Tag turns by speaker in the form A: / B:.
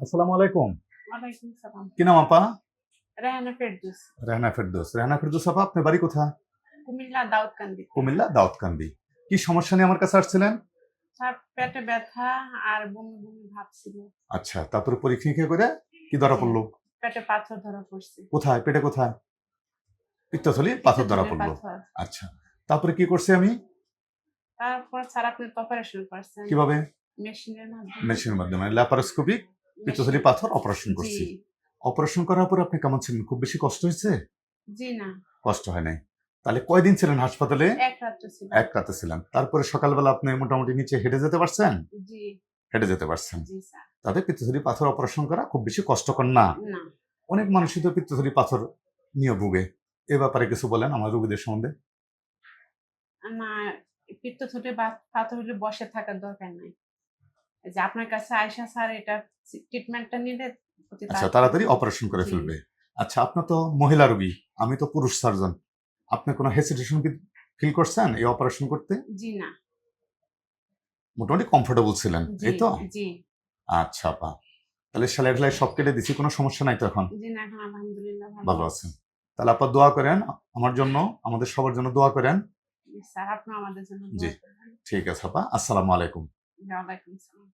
A: আসসালামু আলাইকুম। কি নাম আপা?
B: রেহানা ফেরদৌস।
A: রেহানা ফেরদৌস। রেহানা ফেরদৌস আপা আপনার বাড়ি কোথায়?
B: কুমিল্লা দাউদকান্দি।
A: কুমিল্লা দাউদকান্দি। কি সমস্যা নিয়ে আমার কাছে আসছিলেন?
B: তার পেটে ব্যথা আর বমি বমি ভাব ছিল।
A: আচ্ছা তারপরে পরীক্ষা করে কি ধরা পড়ল?
B: পেটে পাথর ধরা পড়ছে।
A: কোথায়? পেটে কোথায়? পিত্তথলি পাথর ধরা পড়ল। আচ্ছা তারপরে কি করছে আমি?
B: তারপর স্যার আপনি অপারেশন করছেন।
A: কীভাবে?
B: মেশিনের মাধ্যমে।
A: মেশিনের মাধ্যমে। ল্যাপারোস্কোপিক পিত্তথলি পাথর অপারেশন করছি অপারেশন করার পর আপনি কেমন ছিলেন? খুব বেশি কষ্ট হয়েছে?
B: জি না।
A: কষ্ট হয় নাই। তাহলে কয়দিন ছিলেন হাসপাতালে?
B: এক
A: রাতে ছিলেন তারপরে সকালবেলা আপনি মোটামুটি নিচে হেঁটে যেতে পারছেন?
B: জি।
A: হেঁটে যেতে পারছেন।
B: জি স্যার।
A: তাদের পিত্তথলি পাথর অপারেশন করা খুব বেশি কষ্টকর না।
B: না।
A: অনেক মানুষই তো পিত্তথলি পাথর নিয়ে ভুগে। এ ব্যাপারে কিছু বলেন আমার রোগীদের সম্বন্ধে?
B: না পিত্ত থুটে পাথর হলে বসে থাকার দরকার নাই। যে আপনার কাছে আয়সা স্যার এটা ট্রিটমেন্টটা নিলে
A: আচ্ছা তাড়াতাড়ি অপারেশন করে ফেলবে। আচ্ছা আপনার তো মহিলা রোগী আমি তো পুরুষ সার্জন আপনি কোনো হেসিটেশন ফিল করছেন এই অপারেশন করতে?
B: জি না।
A: মোটামুটি কমফোর্টেবল ছিলেন এই তো?
B: জি।
A: আচ্ছা পা তাহলে সেলাই টেলাই সব কেটে দিছি কোনো সমস্যা নাই তো এখন?
B: জি না এখন আলহামদুলিল্লাহ
A: ভালো। আছেন। তাহলে আপনার দোয়া করেন আমার জন্য আমাদের সবার জন্য দোয়া করেন।
B: স্যার আপনি আমাদের জন্য
A: জি। ঠিক আছে আপা। আসসালামু আলাইকুম।
B: ওয়ালাইকুম আসসালাম